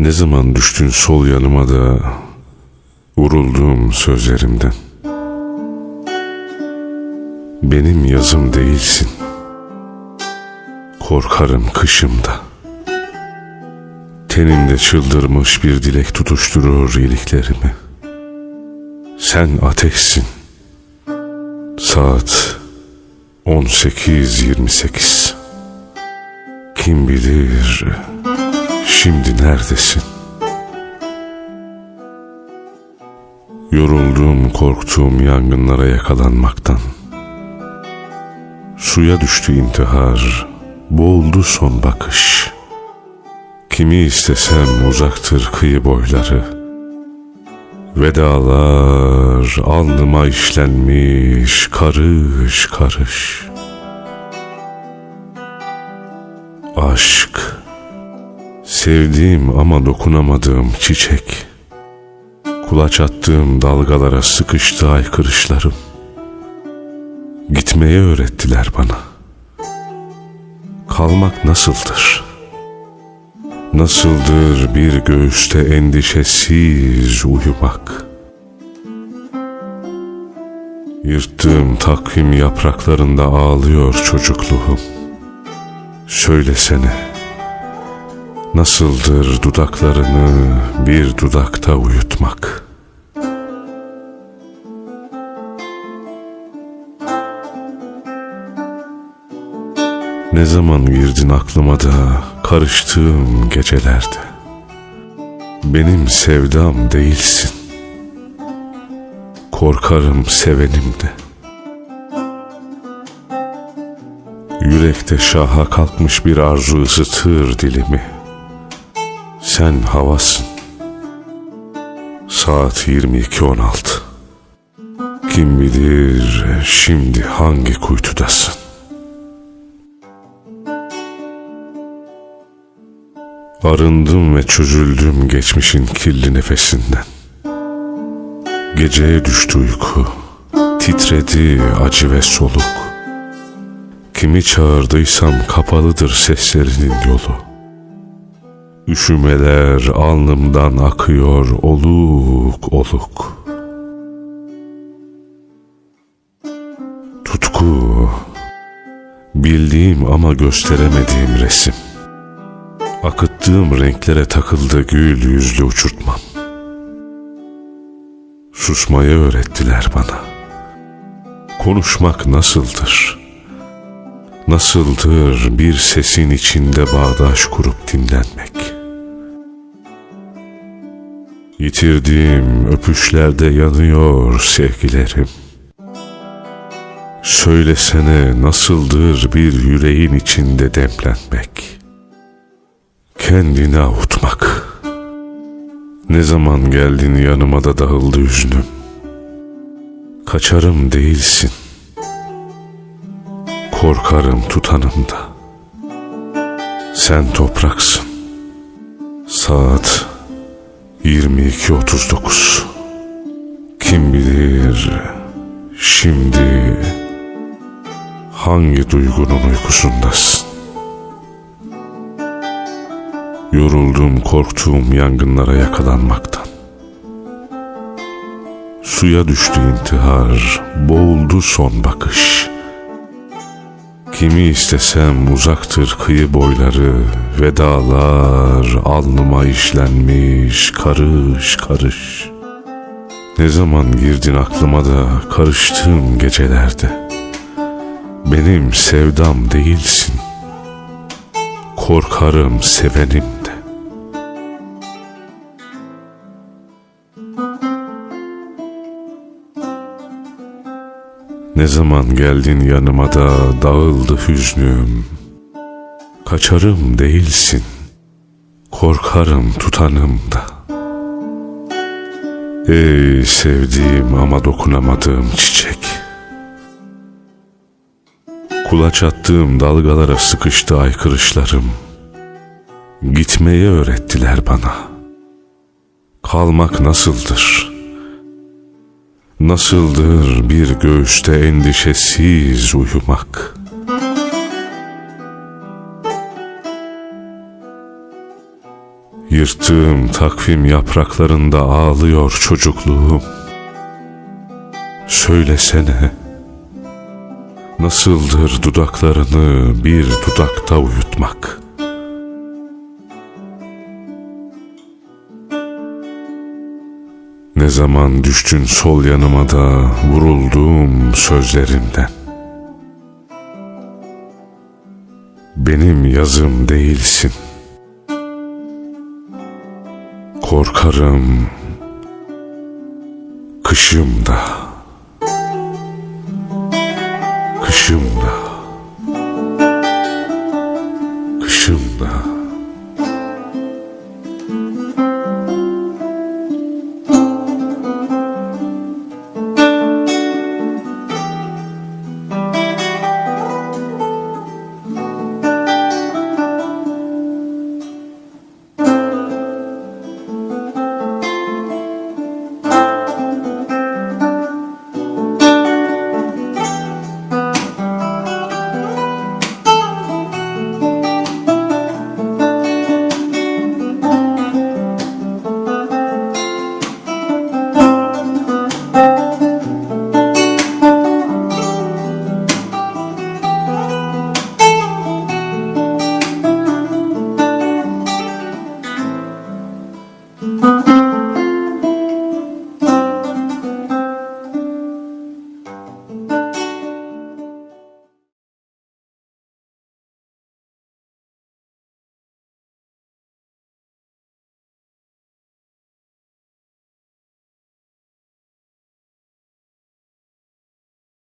Ne zaman düştün sol yanıma da vuruldum sözlerimden. Benim yazım değilsin. Korkarım kışımda. Tenimde çıldırmış bir dilek tutuşturur iliklerimi. Sen ateşsin. Saat 18.28 Kim bilir şimdi neredesin? Yoruldum korktuğum yangınlara yakalanmaktan. Suya düştü intihar, boğuldu son bakış. Kimi istesem uzaktır kıyı boyları. Vedalar alnıma işlenmiş karış karış. Aşk, sevdiğim ama dokunamadığım çiçek. Kulaç attığım dalgalara sıkıştı aykırışlarım. Gitmeyi öğrettiler bana. Kalmak nasıldır? Nasıldır bir göğüste endişesiz uyumak? Yırttığım takvim yapraklarında ağlıyor çocukluğum. Söylesene, nasıldır dudaklarını bir dudakta uyutmak?'' Ne zaman girdin aklıma da karıştığım gecelerde. Benim sevdam değilsin. Korkarım sevenim de. Yürekte şaha kalkmış bir arzu ısıtır dilimi. Sen havasın. Saat 22.16. Kim bilir şimdi hangi kuytudasın? Arındım ve çözüldüm geçmişin kirli nefesinden. Geceye düştü uyku, titredi acı ve soluk. Kimi çağırdıysam kapalıdır seslerinin yolu. Üşümeler alnımdan akıyor oluk oluk. Tutku, bildiğim ama gösteremediğim resim. Akıttığım renklere takıldı gül yüzlü uçurtmam. Susmayı öğrettiler bana. Konuşmak nasıldır? Nasıldır bir sesin içinde bağdaş kurup dinlenmek? Yitirdiğim öpüşlerde yanıyor sevgilerim. Söylesene nasıldır bir yüreğin içinde demlenmek?'' kendini avutmak. Ne zaman geldin yanıma da dağıldı hüznüm. Kaçarım değilsin. Korkarım tutanım da. Sen topraksın. Saat 22.39. Kim bilir şimdi hangi duygunun uykusundasın? Yoruldum korktuğum yangınlara yakalanmaktan. Suya düştü intihar, boğuldu son bakış. Kimi istesem uzaktır kıyı boyları, vedalar alnıma işlenmiş karış karış. Ne zaman girdin aklıma da karıştığım gecelerde. Benim sevdam değilsin. Korkarım sevenim de. Ne zaman geldin yanıma da dağıldı hüznüm. Kaçarım değilsin, korkarım tutanım da. Ey sevdiğim ama dokunamadığım çiçek. Kulaç attığım dalgalara sıkıştı aykırışlarım. Gitmeyi öğrettiler bana. Kalmak nasıldır?'' Nasıldır bir göğüste endişesiz uyumak? Yırttığım takvim yapraklarında ağlıyor çocukluğum. Söylesene. Nasıldır dudaklarını bir dudakta uyutmak? Ne zaman düştün sol yanıma da vurulduğum sözlerimden. Benim yazım değilsin. Korkarım kışımda. Kışımda. Kışımda.